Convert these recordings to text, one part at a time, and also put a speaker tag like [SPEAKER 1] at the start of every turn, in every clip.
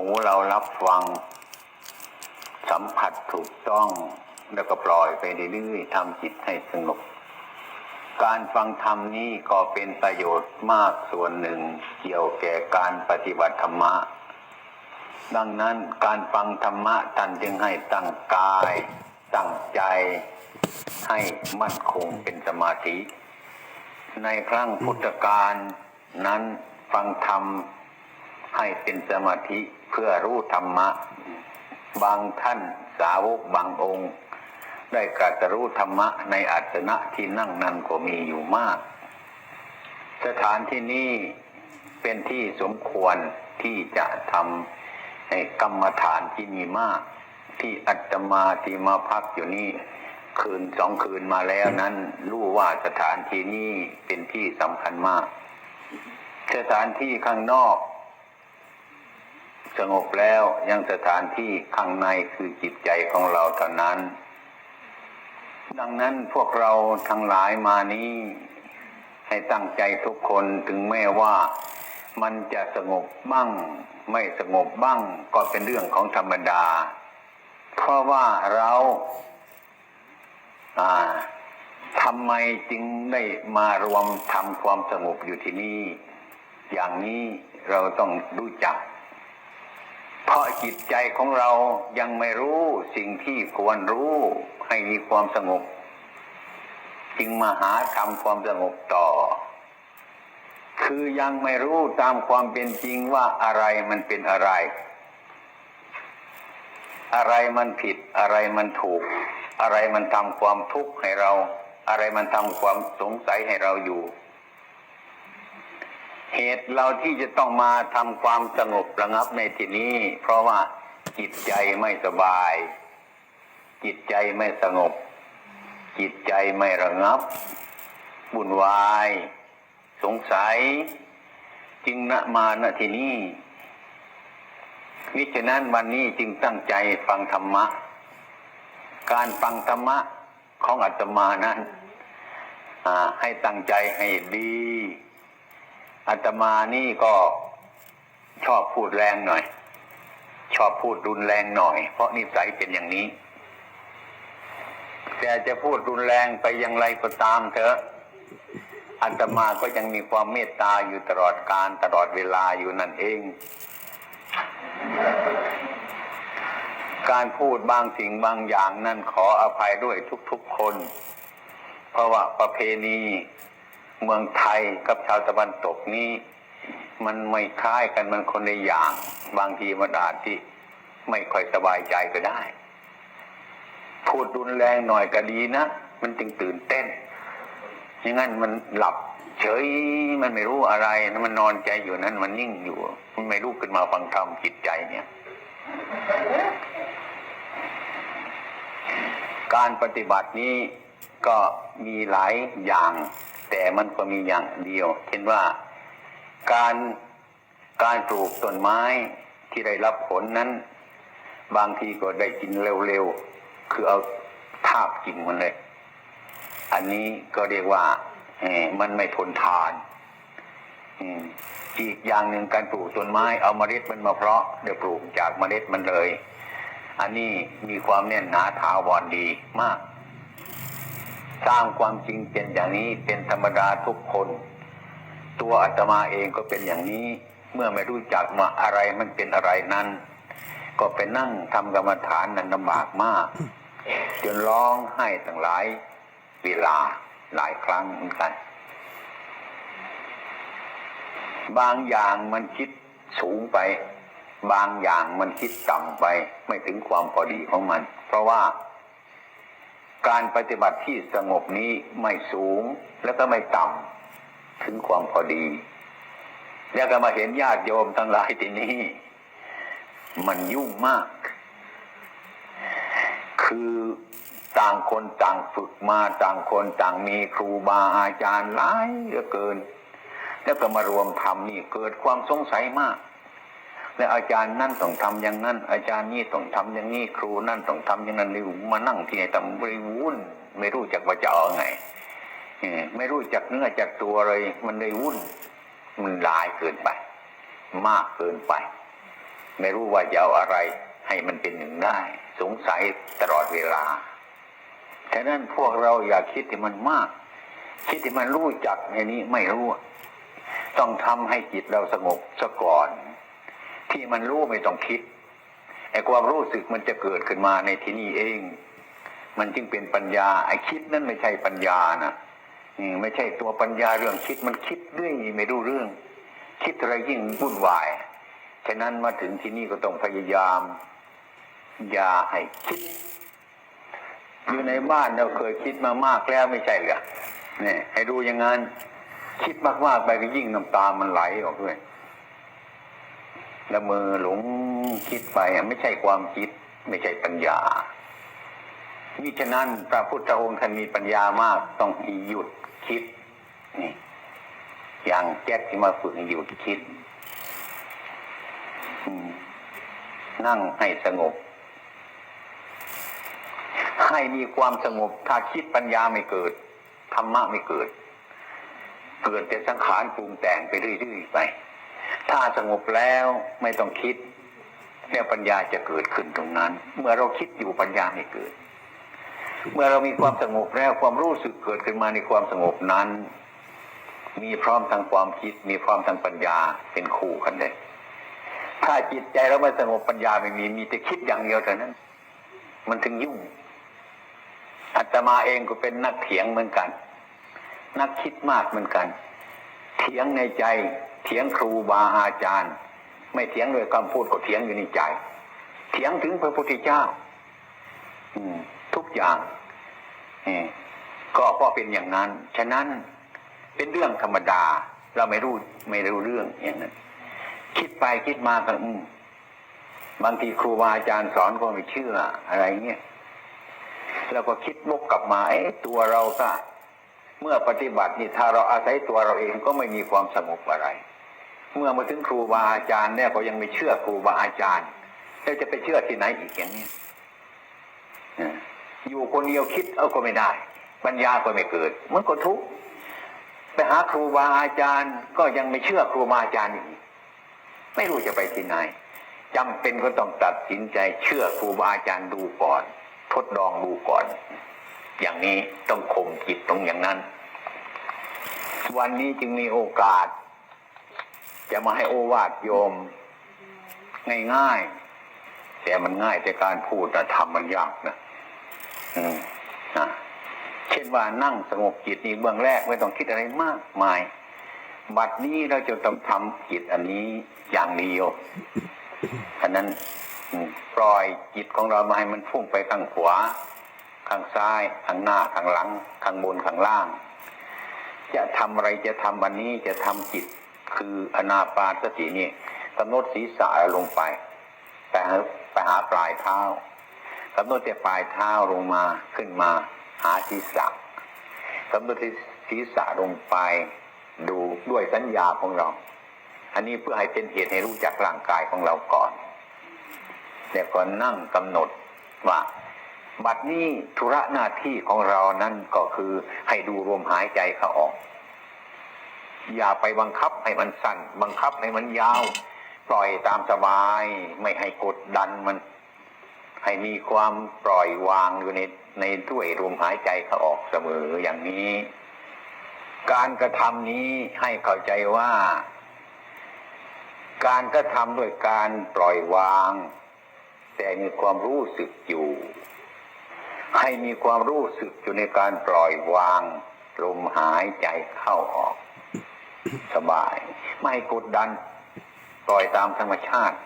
[SPEAKER 1] หูเรารับฟัง สัมผัสถูกต้องแล้วก็ปล่อยไปเรื่อยๆทำจิตให้สงบการฟังธรรมนี้ก็เป็นประโยชน์มากส่วนหนึ่งเกี่ยวแก่การปฏิบัติธรรมะ ดังนั้นการฟังธรรมะท่านจึงให้ตั้งกายตั้งใจ ให้มั่นคงเป็นสมาธิ ในครั้งพุทธกาลนั้นฟังธรรม ให้เป็นสมาธิเพื่อรู้ธรรมะ บางท่านสาวกบางองค์ ได้กรัสรู้ธรรมะในอัสนะที่นั่งนั้นก็มีอยู่มาก สถานที่นี้เป็นที่สมควรที่จะทำให้กรรมฐานที่มีมาก ที่อัตมาที่มาพักอยู่นี่คืนสองคืนมาแล้วนั้น รู้ว่าสถานที่นี้เป็นที่สำคัญมาก สถานที่ข้างนอก สงบแล้วยังสถานที่ข้างในคือจิตใจของเราเท่านั้น ดังนั้นพวกเราทั้งหลายมานี้ ให้ตั้งใจทุกคนถึงแม้ว่ามันจะสงบบ้าง ไม่สงบบ้างก็เป็นเรื่องของธรรมดา เพราะว่าเราอ่าทำไมจึงได้มารวมทำความสงบอยู่ที่นี่ อย่างนี้เราต้องรู้จัก เพราะจิตใจของเรายังไม่รู้สิ่งที่ควรรู้ให้มีความสงบ จึงมาหาทำความสงบต่อ คือยังไม่รู้ตามความเป็นจริงว่าอะไรมันเป็นอะไร อะไรมันผิดอะไรมันถูก อะไรมันทำความทุกข์ให้เรา อะไรมันทำความสงสัยให้เราอยู่ เหตุเราที่จะต้องมาทำความสงบระงับในที่นี้ เพราะว่าจิตใจไม่สบาย จิตใจไม่สงบ จิตใจไม่ระงับบุ่นวาย สงสัย จึงณมาณที่นี้มิฉะนั้นวันนี้จึงตั้งใจฟังธรรมะ การฟังธรรมะของอาตมานั้นให้ตั้งใจให้ดี อาตมานี่ก็ชอบพูดแรงหน่อย ชอบพูดรุนแรงหน่อย เพราะนิสัยเป็นอย่างนี้ แต่จะพูดรุนแรงไปอย่างไรก็ตามเถอะอาตมาก็ยังมีความเมตตาอยู่ตลอดการตลอดเวลาอยู่นั่นเอง การพูดบางสิ่งบางอย่างนั่นขออภัยด้วยทุกๆคน เพราะว่าประเพณี เมืองไทยกับชาวตะวันตกนี้ มันไม่คล้ายกันมันคนในอย่าง บางทีมันอาจที่ไม่ค่อยสบายใจก็ได้ พูดรุนแรงหน่อยก็ดีนะ มันจึงตื่นเต้นอย่างนั้นมันหลับ เฉยมันไม่รู้อะไรมันนอนใจอยู่นั้น มันนิ่งอยู่ มันไม่รู้ขึ้นมาฟังธรรมจิตใจเนี่ย การปฏิบัตินี้ก็มีหลายอย่าง แต่มันก็มีอย่างเดียว เช่นว่าการการปลูกต้นไม้ที่ได้รับผลนั้น บางทีก็ได้กินเร็วๆ คือเอาทาบกินมันเลย อันนี้ก็เรียกว่าเอมันไม่ทนทานอีกอย่างหนึ่งการปลูกต้นไม้เอาเมล็ดมันมาเพาะเดี๋ยวปลูกจากเมล็ดมันเลย อันนี้มีความแน่นหนาถาวรดีมาก ตามความจริงเป็นอย่างนี้เป็นธรรมดาทุกคน ตัวอาตมาเองก็เป็นอย่างนี้ เมื่อไม่รู้จักว่าอะไรมันเป็นอะไรนั้น ก็ไปนั่งทำกรรมฐานนั้นลำบากมาก จนร้องไห้ตั้งหลายเวลาหลายครั้งเหมือนกัน บางอย่างมันคิดสูงไป บางอย่างมันคิดต่ำไป ไม่ถึงความพอดีของมัน เพราะว่า การปฏิบัติที่สงบนี้ไม่สูงแล้วก็ไม่ต่ำถึงความพอดี แล้วก็มาเห็นญาติโยมทั้งหลายที่นี้มันยุ่งมาก คือต่างคนต่างฝึกมาต่างคนต่างมีครูบาอาจารย์หลายเหลือเกิน แล้วก็มารวมทำนี่เกิดความสงสัยมาก และอาจารย์นั่นต้องทำอย่างนั้น อาจารย์นี่ต้องทำอย่างนี้ครูนั่นต้องทำอย่างนั้นนี่มานั่งที่ไหนทำบริวุ่นไม่รู้จักว่าจะเอาไงไม่รู้จักเนื้อจักตัวเลย มันเลยวุ่น มันหลายเกินไป มากเกินไป ไม่รู้ว่าจะเอาอะไร ให้มันเป็นหนึ่งได้ สงสัยตลอดเวลาฉะนั้นพวกเราอย่าคิดที่มันมาก คิดที่มันรู้จักในนี้ไม่รู้ ต้องทำให้จิตเราสงบซะก่อน ที่มันรู้ไม่ต้องคิดไอ้ความรู้สึกมันจะเกิดขึ้นมาในที่นี้เอง มันจึงเป็นปัญญาไอ้คิดนั่นไม่ใช่ปัญญานะไม่ใช่ตัวปัญญาเรื่องคิดมันคิดเรื่อยไม่รู้เรื่อง คิดอะไรยิ่งวุ่นวายฉะนั้นมาถึงที่นี่ก็ต้องพยายาม อย่าให้คิด อยู่ในบ้านเราเคยคิดมามากแล้วไม่ใช่เหรอเนี่ยให้ดูอย่างนั้น คิดมากๆไปก็ยิ่งน้ำตามันไหลออกด้วย ล้วมือหลงคิดไปไม่ใช่ความคิด ไม่ใช่ปัญญามิฉะนั้นพระพุทธองค์ท่านมีปัญญามากต้องหยุดคิดนี่อย่างแจ๊กที่มาฝึกหยุดคิดนั่งให้สงบ ให้มีความสงบ ถ้าคิดปัญญาไม่เกิดธรรมะไม่เกิด เกิดแต่สังขารปรุงแต่งไปเรื่อยๆไป ถ้าสงบแล้วไม่ต้องคิดแล้วปัญญาจะเกิดขึ้นตรงนั้น เมื่อเราคิดอยู่ปัญญาไม่เกิด เมื่อเรามีความสงบแล้วความรู้สึกเกิดขึ้นมาในความสงบนั้น มีพร้อมทางความคิด มีพร้อมทางปัญญาเป็นคู่กันเลยถ้าจิตใจเราไม่สงบปัญญาไม่มีมีแต่คิดอย่างเดียวเท่านั้น มันถึงยุ่งอาตมาเองก็เป็นนักเถียงเหมือนกัน นักคิดมากเหมือนกัน เถียงในใจ เถียงครูบาอาจารย์ ไม่เถียงด้วยคำพูดก็เถียงอยู่ในใจ เถียงถึงพระพุทธเจ้าทุกอย่างก็เพราะเป็นอย่างนั้น ฉะนั้นเป็นเรื่องธรรมดา เราไม่รู้ไม่รู้เรื่องอย่างนั้นคิดไปคิดมาก็อืมบางทีครูบาอาจารย์สอนก็ไม่เชื่ออะไรเงี้ยแล้วก็คิดวกกลับมาเอ๊ะตัวเราก็เมื่อปฏิบัตินี่ถ้าเราอาศัยตัวเราเองก็ไม่มีความสงบอะไร เมื่อมาถึงครูบาอาจารย์เนี่ยก็ยังไม่เชื่อครูบาอาจารย์แล้วจะไปเชื่อที่ไหนอีกอย่างนี้อยู่คนเดียวคิดเอาก็ไม่ได้ ปัญญาก็ไม่เกิดมันก็ทุกข์ไปหาครูบาอาจารย์ ก็ยังไม่เชื่อครูบาอาจารย์อีกไม่รู้จะไปที่ไหนจำเป็นก็ต้องตัดสินใจเชื่อครูบาอาจารย์ดูก่อน ทดลองดูก่อน อย่างนี้ต้องข่มจิตตรงอย่างนั้น วันนี้จึงมีโอกาส จะมาให้โอวาทโยม ง่ายๆแต่มันง่ายแต่การพูดแต่ทำมันยากนะอืมนะเช่นว่านั่งสงบจิตนี่เบื้องแรกไม่ต้องคิดอะไรมากมาย บัดนี้เราจะต้องทำจิตอันนี้อย่างเดียวอันนั้นปล่อยจิตของเรามาให้มันพุ่งไปข้างขวา ข้างซ้าย ข้างหน้า ข้างหลัง ข้างบน ข้างล่าง จะทำอะไรจะทำวันนี้จะทำจิต คืออนาปานสตินี่กำหนดศีรษะลงไปไปหาไปหาปลายเท้ากำหนดแต่ปลายเท้าลงมาขึ้นมาหาศีรษะกำหนดศีรษะลงไป ดูด้วยสัญญาของเรา อันนี้เพื่อให้เป็นเหตุให้รู้จักร่างกายของเราก่อนแล้วก็นั่งกำหนดว่าบัดนี้ธุระหน้าที่ของเรานั่นก็คือให้ดูลมหายใจเข้าออก อย่าไปบังคับให้มันสั้น บังคับให้มันยาว ปล่อยตามสบาย ไม่ให้กดดันมัน ให้มีความปล่อยวางอยู่ในในด้วยลมหายใจเข้าออกเสมออย่างนี้ การกระทำนี้ให้เข้าใจว่า การกระทำด้วยการปล่อยวาง แต่มีความรู้สึกอยู่ ให้มีความรู้สึกอยู่ในการปล่อยวางลมหายใจเข้าออก สบาย ไม่กดดันปล่อยตามธรรมชาติ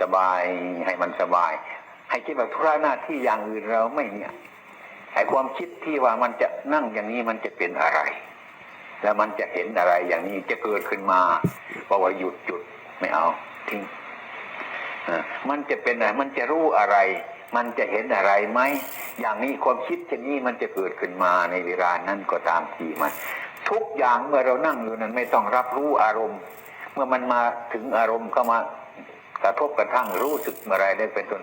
[SPEAKER 1] สบายให้มันสบาย ให้คิดว่าธุระหน้าที่อย่างอื่นเราไม่เนี่ยไอ้ความคิดที่ว่ามันจะนั่งอย่างนี้มันจะเป็นอะไร แล้วมันจะเห็นอะไรอย่างนี้จะเกิดขึ้นมาบอกว่าหยุดหยุดไม่เอาทิ้งมันจะเป็นอะไรมันจะรู้อะไร มันจะเห็นอะไรไหมอย่างนี้ความคิดเช่นนี้มันจะเกิดขึ้นมาในเวลานั้นก็ตามทีมัน ทุกอย่างเมื่อเรานั่งอยู่นั้นไม่ต้องรับรู้อารมณ์ เมื่อมันมาถึงอารมณ์เข้ามากระทบกระทั่งรู้สึกอะไรได้เป็นต้น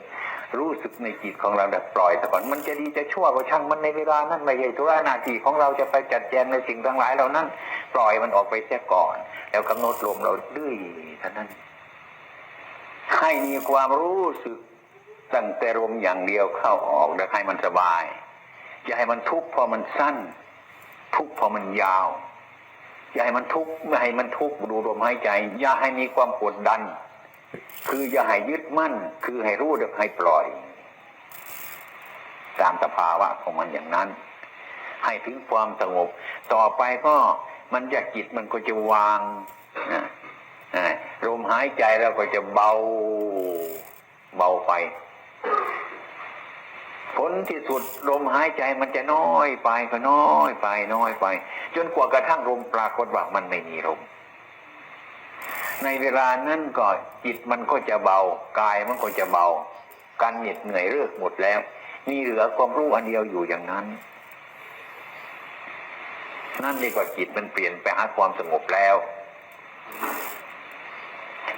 [SPEAKER 1] รู้สึกในจิตของเราแบบปล่อยซะก่อนมันจะดีจะชั่วก็ช่างมันในเวลานั้นไม่ใช่ธุระหน้าที่ของเราจะไปจัดแจงในสิ่งทั้งหลายเหล่านั้น ปล่อยมันออกไปเสียก่อน แล้วกำหนดลมเราดื้อยเท่านั้น ให้มีความรู้สึกตั้งแต่ลมอย่างเดียวเข้าออกแล้วให้มันสบาย อย่าให้มันทุกข์พราะมันสั้น ทุกข์เพราะมันยาว อย่าให้มันทุกข์ไม่ให้มันทุกข์ดูลมหายใจ อย่าให้มีความกดดัน คืออย่าให้ยึดมั่น คือให้รู้เดี๋ยวให้ปล่อย ตามสภาวะของมันอย่างนั้น ให้ถึงความสงบ ต่อไปก็มันจะจิตมันก็จะวางลมหายใจแล้วก็จะเบาเบาไป ผลที่สุดลมหายใจมันจะน้อยไปก็น้อยไปน้อยไป จนกว่ากระทั่งลมปรากฏว่ามันไม่มีลมในเวลานั้นก็จิตมันก็จะเบากายมันก็จะเบา การเหน็ดเหนื่อยเลิกหมดแล้ว มีเหลือความรู้อันเดียวอยู่อย่างนั้น นั่นเรียกว่าจิตมันเปลี่ยนไปหาความสงบแล้ว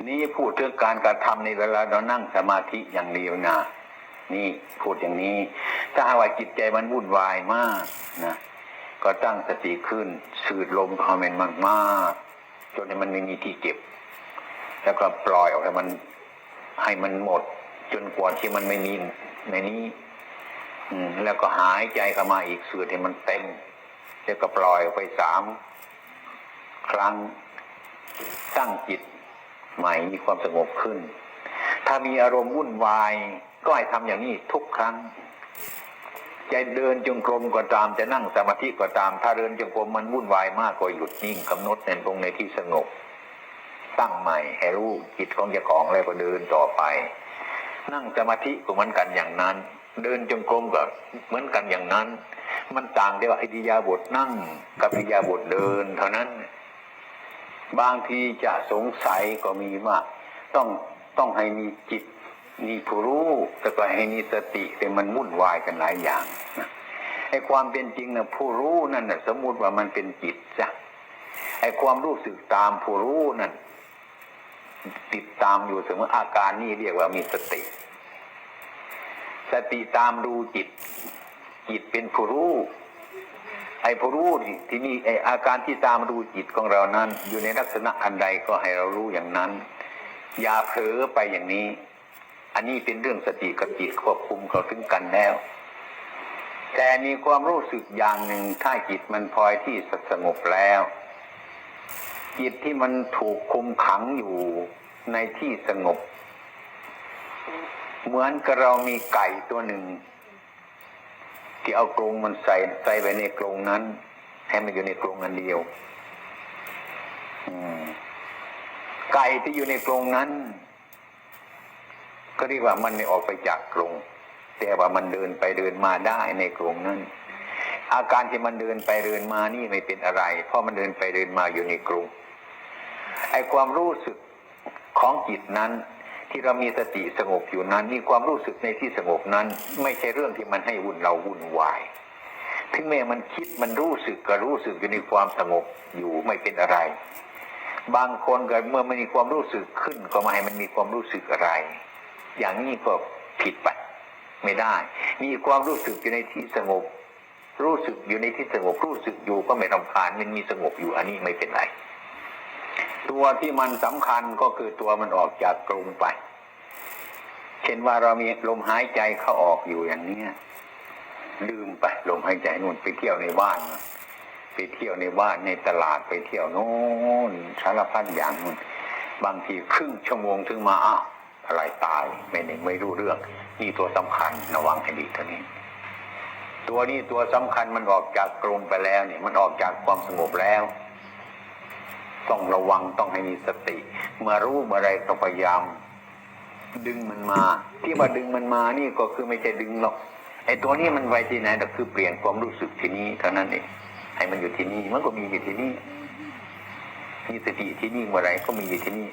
[SPEAKER 1] นี่พูดถึงการกระทำในเวลาเรานั่งสมาธิอย่างเดียวนะ นี่พูดอย่างนี้ ถ้าหากว่าจิตใจมันวุ่นวายมากนะก็ตั้งสติขึ้นสูดลมเข้ามันมากๆจนมันไม่มีที่เก็บ แล้วก็ปล่อยออกให้มันให้มันหมด จนกว่าที่มันไม่มีในนี้อแล้วก็หายใจเข้ามาอีกสูดให้มันเต็มแล้วก็ปล่อยออกไปสามครั้งตั้งจิตใหม่มีความสงบขึ้น ถ้ามีอารมณ์วุ่นวาย ก็ให้ทำอย่างนี้ทุกครั้งจะเดินจงกรมก็ตามจะนั่งสมาธิก็ตาม ถ้าเดินจงกรมมันวุ่นวายมากก็หยุดนิ่งกำหนดในตรงในที่สงบ ตั้งใหม่ให้รู้จิตของเจ้าของแล้วก็เดินต่อไป นั่งสมาธิก็เหมือนกันอย่างนั้น เดินจงกรมก็เหมือนกันอย่างนั้น มันต่างแต่ว่าอิริยาบถนั่งกับอิริยาบถเดิน เท่านั้น บางทีจะสงสัยก็มีว่าต้องต้องให้มีจิต มีผู้รู้แต่ก็ให้มีสติแต่มันวุ่นวายกันหลายอย่างไอ้ความเป็นจริงนะผู้รู้นั่นนะสมมติว่ามันเป็นจิตจ้ะไอ้ความรู้สึกตามผู้รู้นั่นติดตามอยู่เสมออาการนี่เรียกว่ามีสติ สติตามดูจิต จิตเป็นผู้รู้ไอ้ผู้รู้ที่ที่นี่ไอ้อาการที่ตามดูจิตของเรานั้น อยู่ในลักษณะอันใดก็ให้เรารู้อย่างนั้น อย่าเผลอไปอย่างนี้ อันนี้เป็นเรื่องสติกับจิตควบคุมเขาถึงกันแล้ว แต่มีความรู้สึกอย่างหนึ่งถ้าจิตมันพลอยที่สงบแล้ว จิตที่มันถูกคุมขังอยู่ในที่สงบ เหมือนกับเรามีไก่ตัวหนึ่ง ที่เอากรงมันใส่ใส่ไว้ในกรงนั้น ให้มันอยู่ในกรงอันเดียวไก่ที่อยู่ในกรงนั้น ก็เรียกว่ามันไม่ออกไปจากกรงแต่ว่ามันเดินไปเดินมาได้ในกรงนั้น อาการที่มันเดินไปเดินมานี่ไม่เป็นอะไร เพราะมันเดินไปเดินมาอยู่ในกรงไอความรู้สึกของจิตนั้น ที่เรามีสติสงบอยู่นั้น มีความรู้สึกในที่สงบนั้น ไม่ใช่เรื่องที่มันให้วุ่นเราวุ่นวายถึงแม้มันคิดมันรู้สึกก็รู้สึกอยู่ในความสงบอยู่ไม่เป็นอะไร บางคนก็เมื่อมันมีความรู้สึกขึ้นก็ไม่ให้มันมีความรู้สึกอะไร อย่างนี้ก็ผิดไป ไม่ได้ มีความรู้สึกอยู่ในที่สงบ รู้สึกอยู่ในที่สงบรู้สึกอยู่ก็ไม่รำคาญมันมีสงบอยู่อันนี้ไม่เป็นไร ตัวที่มันสำคัญก็คือตัวมันออกจากกรงไป เช่นว่าเรามีลมหายใจเข้าออกอยู่อย่างเนี้ยลืมไปลมหายใจนู่นไปเที่ยวในบ้านไปเที่ยวในบ้านในตลาดไปเที่ยวโน่นสารพัดอย่างนู่นบางทีครึ่งชั่วโมงถึงมาอ้าว อะไรตายไม่หนึ่งไม่รู้เรื่อง นี่ตัวสำคัญระวังให้ดีตัวนี้ ตัวนี้ตัวสำคัญมันออกจากกรงไปแล้วเนี่ยมันออกจากความสงบแล้ว ต้องระวังต้องให้มีสติ เมื่อรู้เมื่อไรต้องพยายาม ดึงมันมา ที่ว่าดึงมันมานี่ก็คือไม่ใช่ดึงหรอกไอ้ตัวนี้มันไว้ที่ไหนแต่คือเปลี่ยนความรู้สึกที่นี้เท่านั้นเองให้มันอยู่ที่นี่มันก็มีอยู่ที่นี่มีสติที่นี่เมื่อไรก็มีอยู่ที่นี่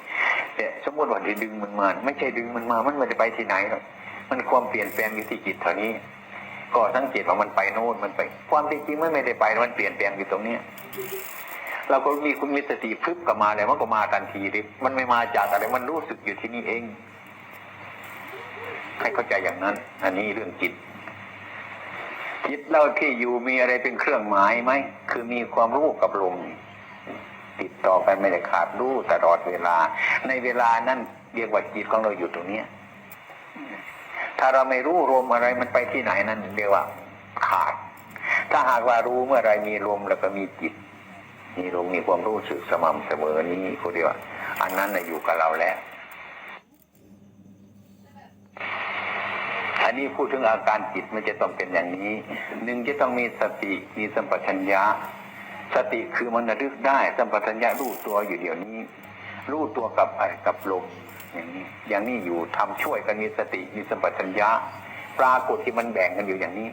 [SPEAKER 1] แต่สมมติว่าดึงมันมา ไม่ใช่ดึงมันมา มันม่ได้ไปที่ไหนหรอกมันความเปลี่ยนแปลงอยู่ที่จิตเท่านี้ ก็สังเกตว่ามันไปโน่นมันไป ความจริงมันไม่ได้ไปมันเปลี่ยนแปลงอยู่ตรงเนี้ยเราก็มีคุณมีสติพึบกลับมาแล้วมันก็มาทันทีดิมันไม่มาจากอะไรมันรู้สึกอยู่ที่นี่เองให้เข้าใจอย่างนั้น อันนี้เรื่องจิต จิตเราที่อยู่มีอะไรเป็นเครื่องหมายไหม คือมีความรู้กับลม ติดต่อกันไม่ได้ขาดรู้ตลอดเวลา ในเวลานั้นเรียกว่าจิตของเราอยู่ตรงเนี้ยถ้าเราไม่รู้ลมอะไรมันไปที่ไหนนั่นเรียกว่าขาด ถ้าหากว่ารู้เมื่อไรมีลมแล้วก็มีจิต มีลมมีความรู้สึกสม่ำเสมอนี้เขาเรียกว่าอันนั้นน่ะอยู่กับเราแล้วอันนี้พูดถึงอาการจิตมันจะต้องเป็นอย่างนี้หนึ่งจะต้องมีสติมีสัมปชัญญะ สติคือมันระลึกได้สัมปชัญญะรู้ตัวอยู่เดี๋ยวนี้ รู้ตัวกับไอ้กับลมอย่างนี้ อย่างนี้อยู่ทำช่วยกันมีสติมีสัมปชัญญะ ปรากฏที่มันแบ่งกันอยู่อย่างนี้